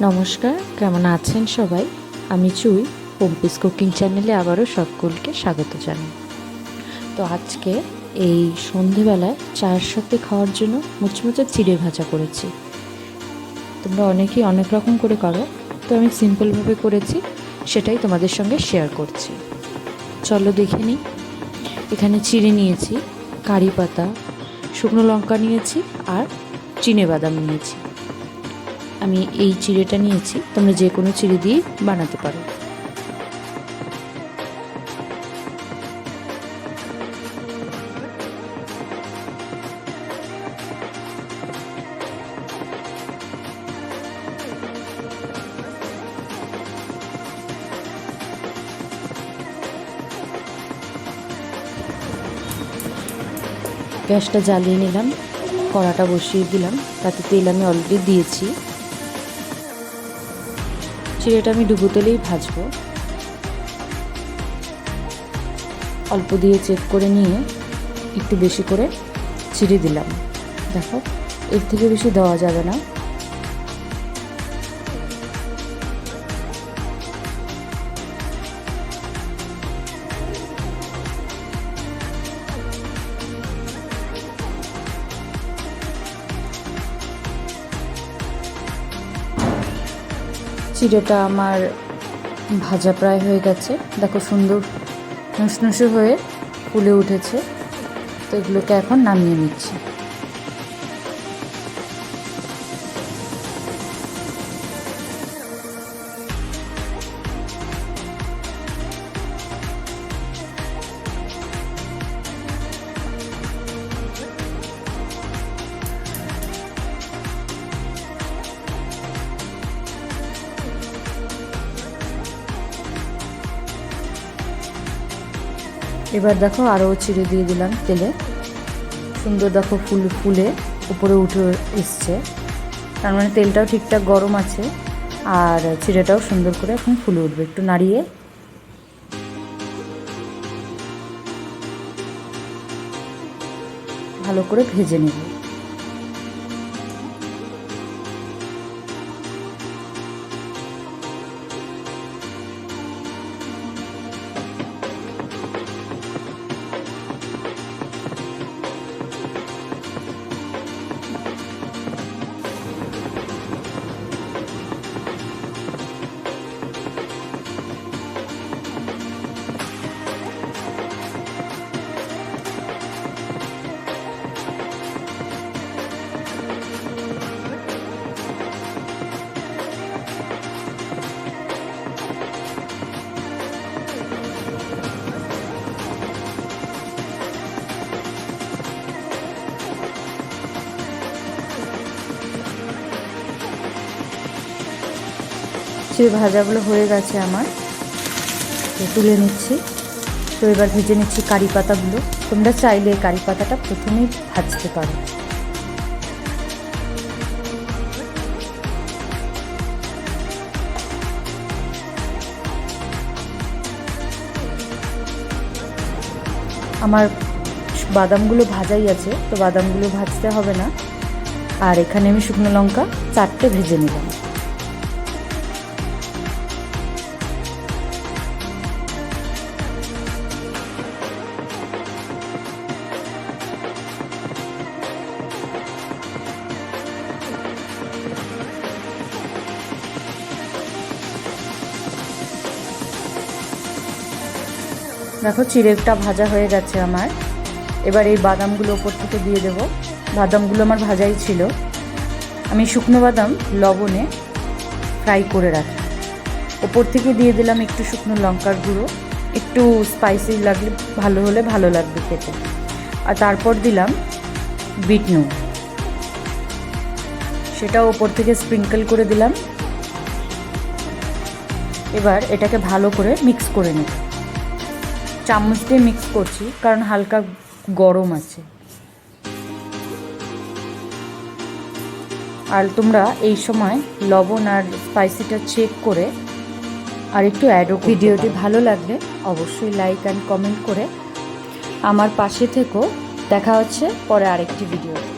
নমস্কার, কেমন আছেন সবাই? আমি চুই পম্পিস কুকিং চ্যানেলে আবারও সকলকে স্বাগত জানাই। তো আজকে এই সন্ধেবেলায় চায়ের সাথে খাওয়ার জন্য মুচমুচে চিড়ে ভাজা করেছি। তোমরা অনেকেই অনেক রকম করে করো, তো আমি সিম্পলভাবে করেছি, সেটাই তোমাদের সঙ্গে শেয়ার করছি। চলো দেখে নিই। এখানে চিড়ে নিয়েছি, কারি পাতা, শুকনো লঙ্কা নিয়েছি আর চিনে বাদাম নিয়েছি। আমি এই চিড়েটা নিয়েছি। তোমরা যে কোনো চিড়ে দিয়ে বানাতে পারো। গ্যাসটা জ্বালিয়ে নিলাম, কড়াটা বসিয়ে দিলাম, তাতে তেল আমি অলরেডি দিয়েছি। চিড়েটা আমি ডুবো তেলেই ভাজবো। অল্প দিয়ে চেক করে নিয়ে একটু বেশি করে চিড়ে দিলাম। দেখো, এর থেকে বেশি দেওয়া যাবে না। চিড়েটা আমার ভাজা প্রায় হয়ে গেছে। দেখো সুন্দর নুসনুসু হয়ে ফুলে উঠেছে। তো এগুলোকে এখন নামিয়ে নিচ্ছি। এবার দেখো আরও চিড়ে দিয়ে দিলাম তেলে। সুন্দর দেখো ফুল ফুলে উপরে উঠে এসছে। তার মানে তেলটাও ঠিকঠাক গরম আছে আর চিড়েটাও সুন্দর করে এখন ফুলে উঠবে। একটু নাড়িয়ে। ভালো করে ভেজে নেব। সেই ভাজাগুলো হয়ে গেছে আমার। তুলে নিচ্ছি। তো এবার ভেজে নিচ্ছি কারি পাতাগুলো। তোমরা চাইলে কারি পাতাটা প্রথমেই ভাজতে পারো। আমার বাদামগুলো ভাজাই আছে, তো বাদামগুলো ভাজতে হবে না। আর এখানে আমি শুকনো লঙ্কা চারটে ভেজে নিলাম। দেখো চিড়েটা ভাজা হয়ে গেছে আমার। এবার এই বাদামগুলো ওপর থেকে দিয়ে দেব। বাদামগুলো আমার ভাজাই ছিল। আমি শুকনো বাদাম লবণে ফ্রাই করে রাখি। ওপর থেকে দিয়ে দিলাম একটু শুকনো লঙ্কার গুঁড়ো। একটু স্পাইসি লাগলে ভালো হলে ভালো লাগবে খেতে। আর তারপর দিলাম বিট নুন। সেটাও ওপর থেকে স্প্রিঙ্কল করে দিলাম। এবার এটাকে ভালো করে মিক্স করে নেব। চামচ দিয়ে মিক্স করছি কারণ হালকা গরম আছে। আর তোমরা এই সময় লবণ আর স্পাইসিটা চেক করে আর একটু অ্যাডও ভিডিওটি ভালো লাগলে অবশ্যই লাইক অ্যান্ড কমেন্ট করে আমার পাশে থেকেও দেখা হচ্ছে পরে আরেকটি ভিডিও